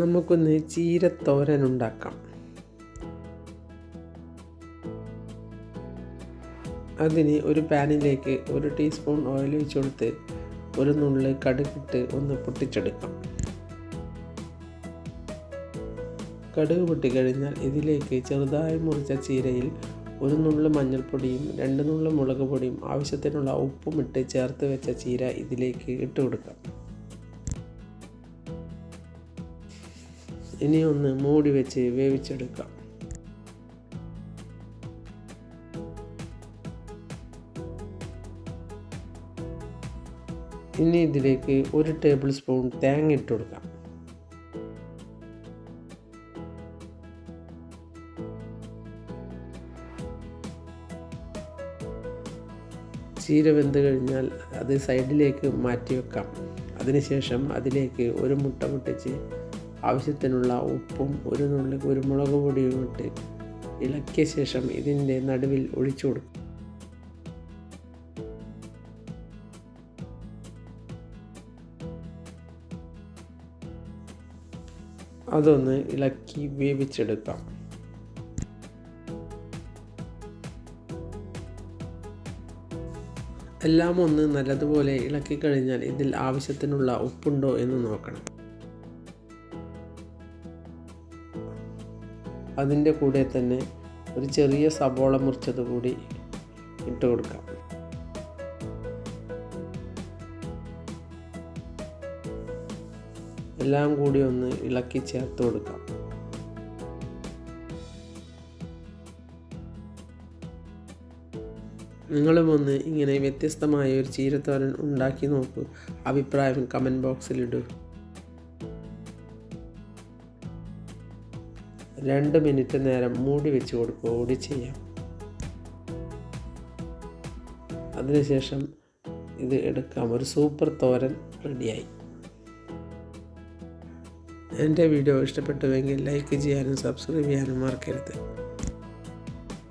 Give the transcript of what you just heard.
നമുക്കൊന്ന് ചീരത്തോരൻ ഉണ്ടാക്കാം. അതിന് ഒരു പാനിലേക്ക് ഒരു ടീസ്പൂൺ ഓയിൽ ഒഴിച്ച് കൊടുത്ത് ഒരു നുള്ളി കടുകിട്ട് ഒന്ന് പൊട്ടിച്ചെടുക്കാം. കടുക് പൊട്ടിക്കഴിഞ്ഞാൽ ഇതിലേക്ക് ചെറുതായി മുറിച്ച ചീരയിൽ ഒരു നുള്ളു മഞ്ഞൾപ്പൊടിയും രണ്ട് നുള്ളു മുളക് പൊടിയും ആവശ്യത്തിനുള്ള ഉപ്പും ഇട്ട് ചേർത്ത് വെച്ച ചീര ഇതിലേക്ക് ഇട്ട് കൊടുക്കാം. ഇനി ഒന്ന് മൂടി വെച്ച് വേവിച്ചെടുക്കാം. ഇനി ഇതിലേക്ക് ഒരു ടേബിൾ സ്പൂൺ തേങ്ങ ഇട്ട് കൊടുക്കാം. ചീര വെന്ത് കഴിഞ്ഞാൽ അത് സൈഡിലേക്ക് മാറ്റി വെക്കാം. അതിനുശേഷം അതിലേക്ക് ഒരു മുട്ട പൊട്ടിച്ച് ആവശ്യത്തിനുള്ള ഉപ്പും ഒരു നുള്ളി കുരുമുളക് പൊടിയും ഇട്ട് ഇളക്കിയ ശേഷം ഇതിന്റെ നടുവിൽ ഒഴിച്ചു കൊടുക്കും. അതൊന്ന് ഇളക്കി വേവിച്ചെടുക്കാം. എല്ലാം ഒന്ന് നല്ലതുപോലെ ഇളക്കി കഴിഞ്ഞാൽ ഇതിൽ ആവശ്യത്തിനുള്ള ഉപ്പുണ്ടോ എന്ന് നോക്കണം. അതിന്റെ കൂടെ തന്നെ ഒരു ചെറിയ സബോള മുറിച്ചത് കൂടി ഇട്ട് കൊടുക്കാം. എല്ലാം കൂടി ഒന്ന് ഇളക്കി ചേർത്ത് കൊടുക്കാം. നിങ്ങളും ഒന്ന് ഇങ്ങനെ വ്യത്യസ്തമായ ഒരു ചീരത്തോരൻ ഉണ്ടാക്കി നോക്കൂ. അഭിപ്രായം കമന്റ് ബോക്സിലിടൂ രണ്ട് മിനിറ്റ് നേരം മൂടി വെച്ച് കൊടുക്കുക. കൂടി ചെയ്യാം. അതിനുശേഷം ഇത് എടുക്കാം. ഒരു സൂപ്പർ തോരൻ റെഡിയായി. എന്റെ വീഡിയോ ഇഷ്ടപ്പെട്ടുവെങ്കിൽ ലൈക്ക് ചെയ്യാനും സബ്സ്ക്രൈബ് ചെയ്യാനും മറക്കരുത്.